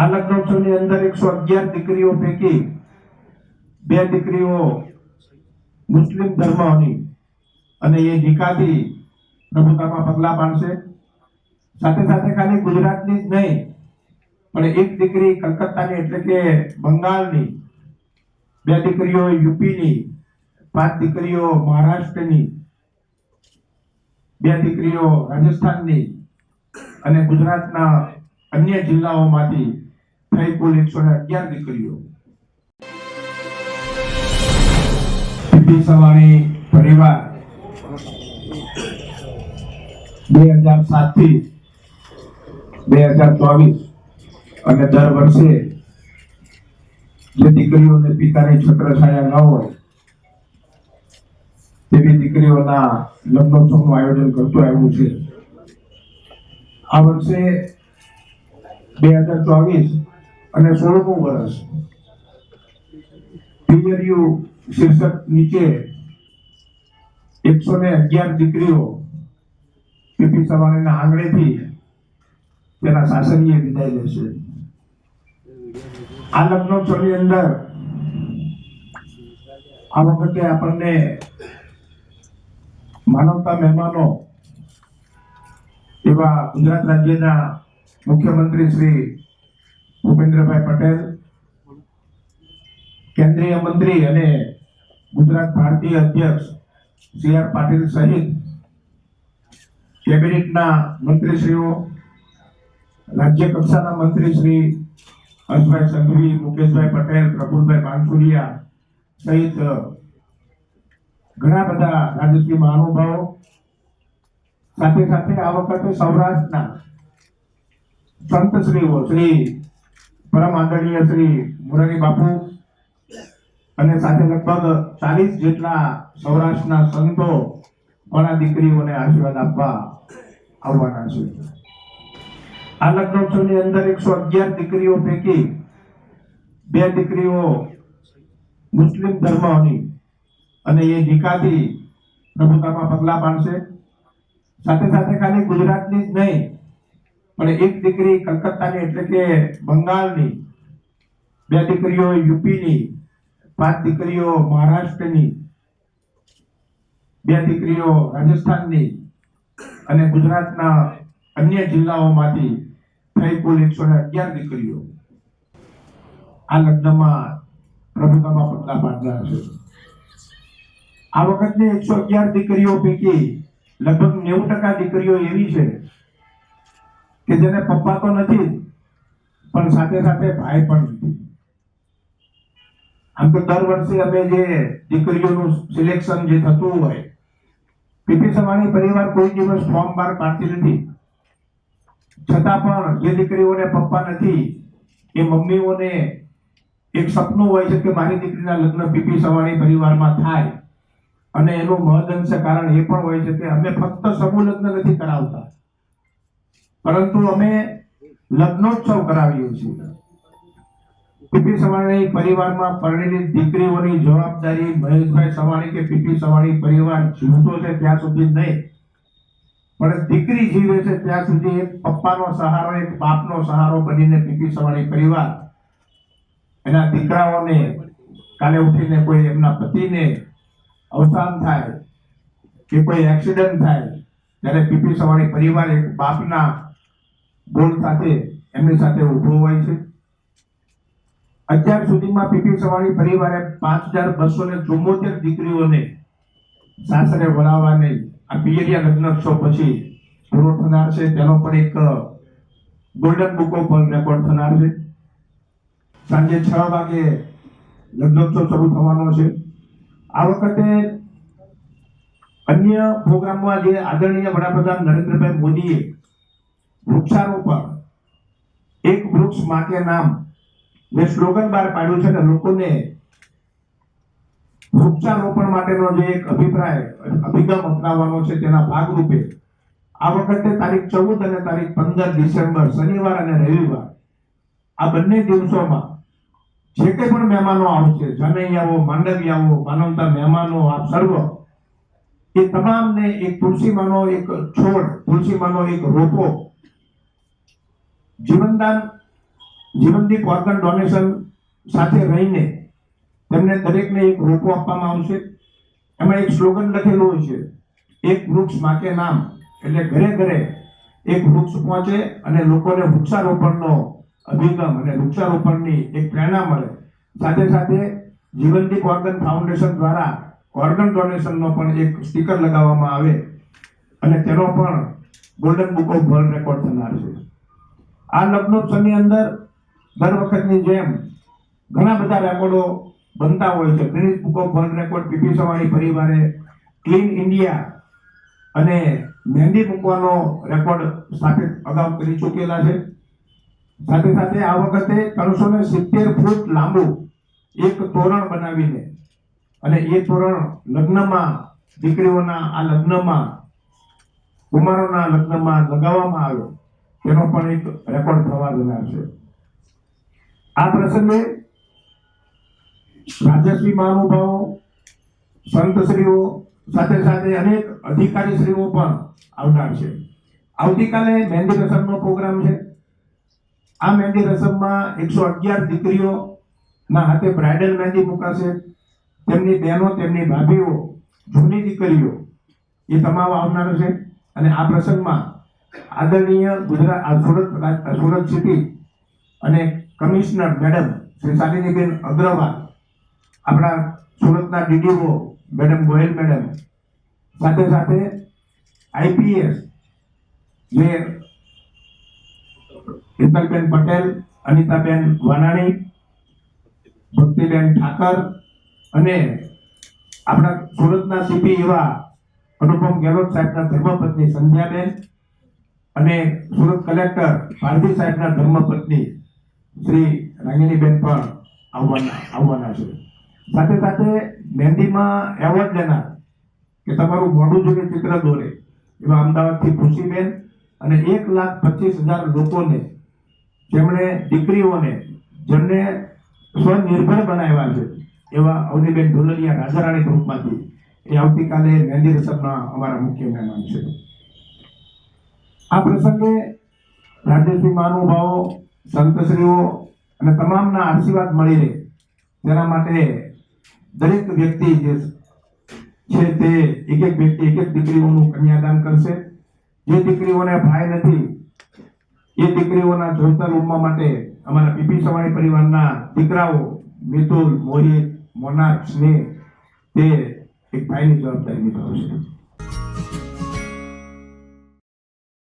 આ લગ્નોત્સવની અંદર એકસો અગિયાર દીકરીઓ પૈકી બે દીકરીઓ મુસ્લિમ ધર્મની અને એ નિકાથી પ્રભુતામાં પગલા પાડશે. સાથે સાથે ખાલી ગુજરાતની જ નહીં, પણ એક દીકરી કલકત્તાની એટલે કે બંગાળની, બે દીકરીઓ યુપીની, પાંચ દીકરીઓ મહારાષ્ટ્રની, બે દીકરીઓ રાજસ્થાનની અને ગુજરાતના અન્ય જિલ્લાઓમાંથી થઈ કુલ એકસો અગિયાર દીકરીઓ. સવાણી પરિવાર બે હજાર સાતથી બે હજાર ચોવીસ અને દર વર્ષે જે દીકરીઓને પિતાની છત્રછાયા ન હોય, તેવી દીકરીઓના લગ્નોત્સવનું આયોજન કરતું આવ્યું છે. આ વર્ષે બે હજાર ચોવીસ અને સોળમું વર્ષ પિયરિયુ શીર્ષક નીચે એકસો ને અગિયાર દીકરીઓ પીપી સવાણીના આંગણેથી તેના શાસનીય વિદાય લેશે આ લગ્નોત્સવની અંદર આ વખતે આપણને માનવતા મહેમાનો એવા ગુજરાત રાજ્યના મુખ્યમંત્રી શ્રી ભૂપેન્દ્રભાઈ પટેલ, કેન્દ્રીય મંત્રી અને ગુજરાત ભારતીય અધ્યક્ષ સી આર પાટીલ સહિત કેબિનેટના મંત્રીશ્રીઓ રાજ્ય કક્ષાના મંત્રી હર્ષભાઈ સંઘવી, મુકેશભાઈ પટેલ, પ્રફુલભાઈ માનસુરિયા સહિત ઘણા બધા રાજકીય મહાનુભાવો. સાથે સાથે આ વખતે સૌરાષ્ટ્રના સંતશ્રીઓ શ્રી પરમ આદરણીય શ્રી મોરારી બાપુ અને સાથે લગભગ ચાલીસ જેટલા સૌરાષ્ટ્રના સંતો પણ આ દીકરીઓને આશીર્વાદ આપવા આવવાના છે. આ લગ્નોત્સવની અંદર એકસો અગિયાર દીકરીઓ પૈકી બે દીકરીઓ મુસ્લિમ ધર્મની અને એ નિકાથી પ્રભુતામાં પગલા પાડશે. સાથે સાથે ખાલી ગુજરાતની જ નહીં પણ એક દીકરી કલકત્તાની એટલે કે બંગાળની, બે દીકરીઓ યુપીની, પાંચ દીકરીઓ મહારાષ્ટ્રની, બે દીકરીઓ રાજસ્થાનની અને ગુજરાતના અન્ય જિલ્લાઓમાંથી થઈ કુલ એકસો ને અગિયાર દીકરીઓ. આ લગ્નમાં પ્રભુતામાં પગલા પાડનાર છે. આ વખતની એકસો અગિયાર દીકરીઓ પૈકી લગભગ નેવું ટકા દીકરીઓ એવી છે કે જેને પપ્પા તો નથી, પણ સાથે સાથે ભાઈ પણ નથી. આમ તો દર વર્ષે અમે જે દીકરીઓનું સિલેક્શન જે થતું હોય, પીપી સવાણી પરિવાર કોઈ દિવસ ફોર્મ બહાર પાડતી નથી. છતાં પણ જે દીકરીઓને પપ્પા નથી, એ મમ્મીઓને એક સપનું હોય છે કે મારી દીકરીના લગ્ન પીપી સવાણી પરિવારમાં થાય. અને એનું મહદઅંશ કારણ એ પણ હોય છે કે અમે ફક્ત સમૂહ લગ્ન નથી કરાવતા. પરંતુ અમે લગ્નોત્સવ કરાવીએ છીએ. પીપી સવાણી પરિવારમાં પરણેલી દીકરીઓની જવાબદારી મહેશભાઈ સવાણી કે પીપી સવાણી પરિવાર જીવતો છે ત્યાં સુધી નહીં. પણ દીકરી જીવે છે ત્યાં સુધી એક પપ્પાનો સહારો, એક બાપનો સહારો બનીને પીપી સવાણી પરિવાર એના દીકરાઓને કાલે ઉઠીને કોઈ એમના પતિને અવસાન થાય કે કોઈ એક્સિડન્ટ થાય, ત્યારે પીપી સવાણી પરિવાર એક બાપના બોલ સાથે, એમની સાથે ઊભો હોય છે. અત્યાર સુધીમાં પીપી સવાણી પરિવારે પાંચ હજાર બસો ને ચુમ્મોતેર દીકરીઓને સાસરે વળાવવાને આ પિયરિયા લગ્નોત્સવ પછી પૂરો થનાર છે. તેનો પણ એક ગોલ્ડન બુક ઓફ રેકોર્ડ થનાર છે. સાંજે છ વાગે લગ્નોત્સવ શરૂ થવાનો છે. આ વખતે અન્ય પ્રોગ્રામમાં જે આદરણીય વડાપ્રધાન નરેન્દ્રભાઈ મોદીએ વૃક્ષારોપણ. એક વૃક્ષ માટે નામ મેં સ્લોગન બહાર પાડ્યું છે ને લોકોને વૃક્ષારોપણ માટેનો જે એક અભિપ્રાય, અભિગમ અપનાવવાનો છે તેના ભાગરૂપે આ વખતે તારીખ ચૌદ અને તારીખ પંદર ડિસેમ્બર, શનિવાર અને રવિવાર આ બંને દિવસોમાં જે કંઈ પણ મહેમાનો આવશે, જનૈયાઓ, માંડવિયાઓ, માનવતા મહેમાનો, આપ સર્વ, એ તમામને એક તુલસીમાંનો એક છોડ, તુલસીમાંનો એક રોપો જીવનદાન, જીવનદીપ ઓર્ગન ડોનેશન સાથે રહીને તેમને દરેકને એક રોપો આપવામાં આવશે. એમાં એક સ્લોગન લખેલું હોય છે, એક વૃક્ષ માકે નામ. એટલે ઘરે ઘરે એક વૃક્ષ પહોંચે અને લોકોને વૃક્ષારોપણનો અભિગમ અને વૃક્ષારોપણની એક પ્રેરણા મળે. સાથે સાથે જીવનદીપ ઓર્ગન ફાઉન્ડેશન દ્વારા ઓર્ગન ડોનેશનનો પણ એક સ્ટીકર લગાવવામાં આવે અને તેનો પણ golden book of world record થનાર છે. આ લગ્નોત્સવની અંદર દર વખતની જેમ ઘણા બધા રેકોર્ડો બનતા હોય છે. Guinness book of world record PP Savani પરિવારે ક્લીન ઇન્ડિયા અને મહેંદી મૂકવાનો રેકોર્ડ સ્થાપિત અગાઉ કરી ચૂકેલા છે. સાથે સાથે આ વખતે ત્રણસો ને સિત્તેર ફૂટ લાંબુ એક તોરણ બનાવીને અને એ તોરણ લગ્નમાં દીકરીઓના આ લગ્નમાં, કુમારોના લગ્નમાં લગાવવામાં આવ્યો. તેનો પણ એક રેકોર્ડ થવા જનાર છે. આ પ્રસંગે રાજ્યશ્રી મહાનુભાવો, સંતશ્રીઓ, સાથે સાથે અનેક અધિકારીશ્રીઓ પણ આવનાર છે. આવતીકાલે મહેંદી રસમનો પ્રોગ્રામ છે. આ મહેંદી રસમમાં એકસો અગિયાર દીકરીઓના હાથે બ્રાઇડલ મહેંદી મુકાશે. તેમની બહેનો, તેમની ભાભીઓ, જૂની દીકરીઓ એ તમામ આવનાર છે. અને આ પ્રસંગમાં આદરણીય ગુજરાત સુરત સુરત સિટી અને કમિશનર મેડમ શ્રી શાલિનીબેન અગ્રવાલ, આપણા સુરતના ડીડીઓ મેડમ ગોયલ મેડમ સાથે સાથે આઈપીએસ જે હિતલબેન પટેલ, અનિતાબેન વાનાણી, ભક્તિબેન ઠાકર અને આપણા સુરતના સીપી એવા અનુપમ ગેહલોત સાહેબના ધર્મપત્ની સંધ્યાબેન અને સુરત કલેક્ટર પારધી સાહેબના ધર્મપત્ની શ્રી રાંગીણીબેન પણ આવવાના આવવાના છે. સાથે સાથે મહેંદીમાં એવોર્ડ લેનાર કે તમારું મોઢું જોઈને ચિત્ર દોરે એવા અમદાવાદથી ખુશીબેન અને એક લાખ પચીસ હજાર લોકોને જેમણે દીકરીઓને જેમને સ્વનિર્ભર બનાવ્યા છે એવા અવનીબેન ઢોલરિયા રાજારાણી ગ્રુપમાંથી એ આવતીકાલે મહેંદી રસમના અમારા મુખ્ય મહેમાન છે. આ પ્રસંગે રાજ્યશ્રી મહાનુભાવો, સંતશ્રીઓ અને તમામના આશીર્વાદ મળી રહે. તેના માટે દરેક વ્યક્તિ જે છે તે એક એક વ્યક્તિ એક એક દીકરીઓનું કન્યાદાન કરશે. જે દીકરીઓને ભાઈ નથી, એ દીકરીઓના જોઈતા રૂમમાં માટે અમારા પીપી સવાણી પરિવારના દીકરાઓ, મિતુલ, મોહિત મોનાક સ્નેહ, તે એક ભાઈની જવાબદારી નિભાવશે.